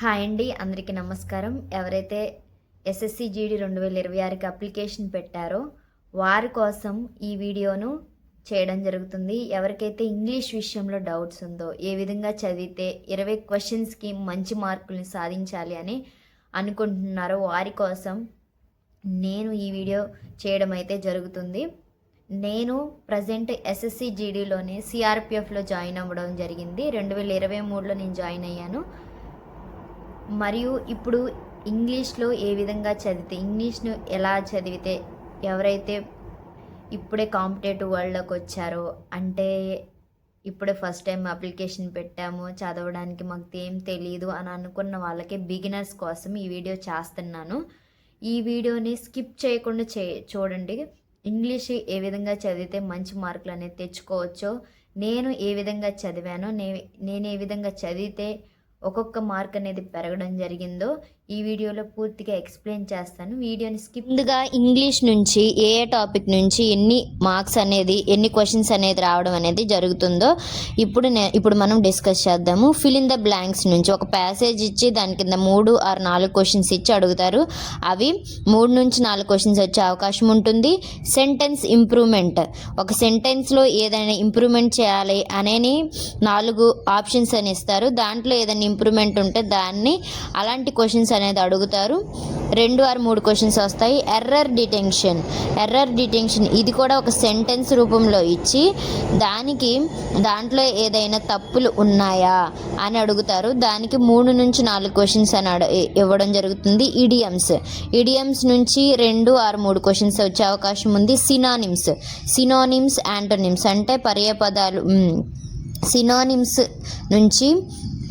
Hi అండి అందరికీ నమస్కారం. ఎవరైతే ఎస్ఎస్సి జీడీ రెండు వేల ఇరవై ఆరుకి అప్లికేషన్ పెట్టారో వారి కోసం ఈ వీడియోను చేయడం జరుగుతుంది. ఎవరికైతే ఇంగ్లీష్ విషయంలో డౌట్స్ ఉందో ఏ విధంగా చదివితే ఇరవై క్వశ్చన్స్కి మంచి మార్కుల్ని సాధించాలి అని అనుకుంటున్నారో వారి కోసం నేను ఈ వీడియో చేయడం అయితే జరుగుతుంది. నేను ప్రజెంట్ ఎస్ఎస్సి జీడీలోనే సిఆర్పిఎఫ్లో జాయిన్ అవ్వడం జరిగింది. రెండు వేల ఇరవై మూడులో నేను జాయిన్ అయ్యాను. మరియు ఇప్పుడు ఇంగ్లీష్లో ఏ విధంగా చదివితే ఇంగ్లీష్ను ఎలా చదివితే ఎవరైతే ఇప్పుడే కాంపిటేటివ్ వరల్డ్లోకి వచ్చారో అంటే ఇప్పుడే ఫస్ట్ టైం అప్లికేషన్ పెట్టాము చదవడానికి మాకు ఏం తెలియదు అని అనుకున్న వాళ్ళకి బిగినర్స్ కోసం ఈ వీడియో చేస్తున్నాను. ఈ వీడియోని స్కిప్ చేయకుండా చే చూడండి. ఇంగ్లీష్ ఏ విధంగా చదివితే మంచి మార్కులు అనేది తెచ్చుకోవచ్చో నేను ఏ విధంగా చదివానో నే నేను ఏ విధంగా చదివితే ఒక్కొక్క మార్క్ అనేది పెరగడం జరిగిందో ఈ వీడియోలో పూర్తిగా ఎక్స్ప్లెయిన్ చేస్తాను. వీడియోని స్కిప్ ముందుగా ఇంగ్లీష్ నుంచి ఏ ఏ టాపిక్ నుంచి ఎన్ని మార్క్స్ అనేది ఎన్ని క్వశ్చన్స్ అనేది రావడం అనేది జరుగుతుందో ఇప్పుడు నే ఇప్పుడు మనం డిస్కస్ చేద్దాము. ఫిల్ ఇన్ ద బ్లాంక్స్ నుంచి ఒక ప్యాసేజ్ ఇచ్చి దాని కింద మూడు ఆరు నాలుగు క్వశ్చన్స్ ఇచ్చి అడుగుతారు. అవి మూడు నుంచి నాలుగు క్వశ్చన్స్ వచ్చే అవకాశం ఉంటుంది. Sentence improvement. ఒక సెంటెన్స్లో ఏదైనా ఇంప్రూవ్మెంట్ చేయాలి అనేని నాలుగు ఆప్షన్స్ అని ఇస్తారు. దాంట్లో ఏదైనా ఇంప్రూవ్మెంట్ ఉంటే దాన్ని అలాంటి క్వశ్చన్స్ అనేది అడుగుతారు. రెండు ఆరు మూడు క్వశ్చన్స్ వస్తాయి. ఎర్రర్ డిటెన్షన్ ఎర్రర్ డిటెన్షన్ ఇది కూడా ఒక సెంటెన్స్ రూపంలో ఇచ్చి దానికి దాంట్లో ఏదైనా తప్పులు ఉన్నాయా అని అడుగుతారు. దానికి మూడు నుంచి నాలుగు క్వశ్చన్స్ అని అడ ఇవ్వడం జరుగుతుంది. ఇడియమ్స్ ఇడియమ్స్ నుంచి రెండు ఆరు మూడు క్వశ్చన్స్ వచ్చే అవకాశం ఉంది. సినానిమ్స్ సినానిమ్స్ యాంటోనిమ్స్ అంటే పర్యాపదాలు సినానిమ్స్ నుంచి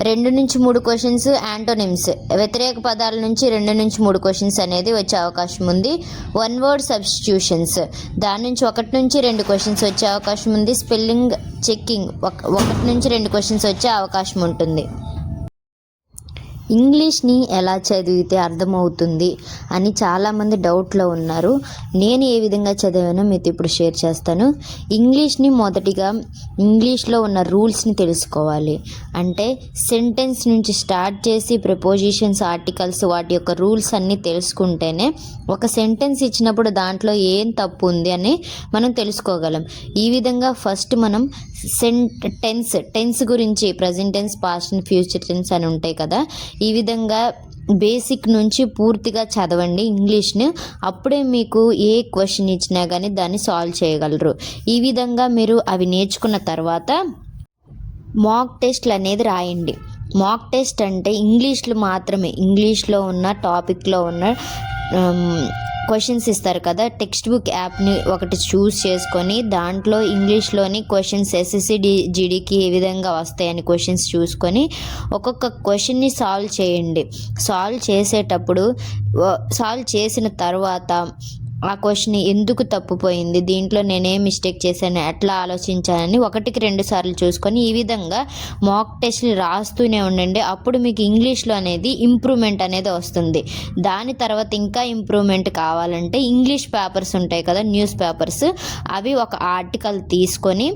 రెండు నుంచి మూడు క్వశ్చన్స్ యాంటోనిమ్స్ వ్యతిరేక పదాల నుంచి రెండు నుంచి మూడు క్వశ్చన్స్ అనేది వచ్చే అవకాశం ఉంది. వన్ వర్డ్ సబ్స్టిట్యూషన్స్ దాని నుంచి ఒకటి నుంచి రెండు క్వశ్చన్స్ వచ్చే అవకాశం ఉంది. స్పెల్లింగ్ చెక్కింగ్ ఒక ఒకటి నుంచి రెండు క్వశ్చన్స్ వచ్చే అవకాశం ఉంటుంది. ఇంగ్లీష్ని ఎలా చదివితే అర్థమవుతుంది అని చాలామంది డౌట్లో ఉన్నారు. నేను ఏ విధంగా చదివానో మీతో ఇప్పుడు షేర్ చేస్తాను. ఇంగ్లీష్ని మొదటిగా ఇంగ్లీష్లో ఉన్న రూల్స్ని తెలుసుకోవాలి. అంటే సెంటెన్స్ నుంచి స్టార్ట్ చేసి ప్రపోజిషన్స్ ఆర్టికల్స్ వాటి యొక్క రూల్స్ అన్నీ తెలుసుకుంటేనే ఒక సెంటెన్స్ ఇచ్చినప్పుడు దాంట్లో ఏం తప్పు ఉంది అని మనం తెలుసుకోగలం. ఈ విధంగా ఫస్ట్ మనం సెంట్ టెన్స్ టెన్స్ గురించి present tense past and future tense అని ఉంటాయి కదా ఈ విధంగా బేసిక్ నుంచి పూర్తిగా చదవండి ఇంగ్లీష్ని. అప్పుడే మీకు ఏ క్వశ్చన్ ఇచ్చినా కానీ దాన్ని సాల్వ్ చేయగలరు. ఈ విధంగా మీరు అవి నేర్చుకున్న తర్వాత మాక్ టెస్ట్లు అనేది రాయండి. మాక్ టెస్ట్ అంటే ఇంగ్లీష్లో మాత్రమే. ఇంగ్లీష్లో ఉన్న టాపిక్లో ఉన్న um, క్వశ్చన్స్ ఇస్తారు కదా టెక్స్ట్ బుక్ యాప్ని ఒకటి చూస్ చేసుకొని దాంట్లో ఇంగ్లీష్లోని క్వశ్చన్స్ ఎస్ఎస్సి డి జీడీకి ఏ విధంగా వస్తాయని క్వశ్చన్స్ చూసుకొని ఒక్కొక్క క్వశ్చన్ని సాల్వ్ చేయండి. సాల్వ్ చేసేటప్పుడు సాల్వ్ చేసిన తర్వాత ఆ క్వశ్చన్ ఎందుకు తప్పుపోయింది? దీంట్లో నేనేం మిస్టేక్ చేశాను? ఎట్లా ఆలోచించానని ఒకటికి రెండు సార్లు చూసుకొని ఈ విధంగా మాక్ టెస్ట్లు రాస్తూనే ఉండండి. అప్పుడు మీకు ఇంగ్లీష్లో అనేది ఇంప్రూవ్మెంట్ అనేది వస్తుంది. దాని తర్వాత ఇంకా ఇంప్రూవ్మెంట్ కావాలంటే ఇంగ్లీష్ పేపర్స్ ఉంటాయి కదా న్యూస్ పేపర్స్. అవి ఒక ఆర్టికల్ తీసుకొని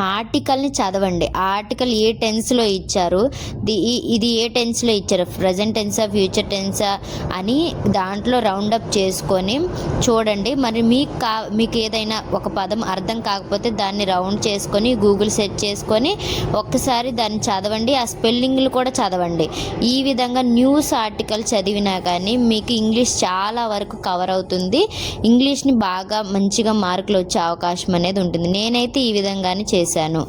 ఆర్టికల్ని చదవండి. ఆర్టికల్ ఏ టెన్స్లో ఇచ్చారు? ది ఇది ఏ టెన్స్లో ఇచ్చారు? ప్రజెంట్ టెన్సా ఫ్యూచర్ టెన్సా అని దాంట్లో రౌండప్ చేసుకొని చూడండి. మరి మీకు కా మీకు ఏదైనా ఒక పదం అర్థం కాకపోతే దాన్ని రౌండ్ చేసుకొని గూగుల్ సెర్చ్ చేసుకొని ఒక్కసారి దాన్ని చదవండి. ఆ స్పెల్లింగ్లు కూడా చదవండి. ఈ విధంగా న్యూస్ ఆర్టికల్ చదివినా కానీ మీకు ఇంగ్లీష్ చాలా వరకు కవర్ అవుతుంది. ఇంగ్లీష్ని బాగా మంచిగా మార్కులు వచ్చే అవకాశం అనేది ఉంటుంది. నేనైతే ఈ విధంగానే చేశాను.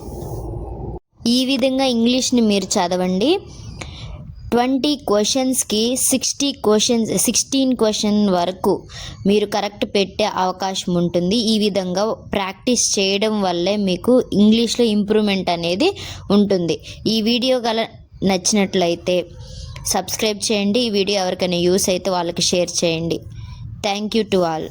ఈ విధంగా ఇంగ్లీష్ని మీరు చదవండి. ట్వంటీ క్వశ్చన్స్కి సిక్స్టీ క్వశ్చన్స్ సిక్స్టీన్ క్వశ్చన్ వరకు మీరు కరెక్ట్ పెట్టే అవకాశం ఉంటుంది. ఈ విధంగా ప్రాక్టీస్ చేయడం వల్లే మీకు ఇంగ్లీష్లో ఇంప్రూవ్మెంట్ అనేది ఉంటుంది. ఈ వీడియో గల నచ్చినట్లయితే సబ్స్క్రైబ్ చేయండి. ఈ వీడియో ఎవరికైనా యూస్ అయితే వాళ్ళకి షేర్ చేయండి. Thank you to all.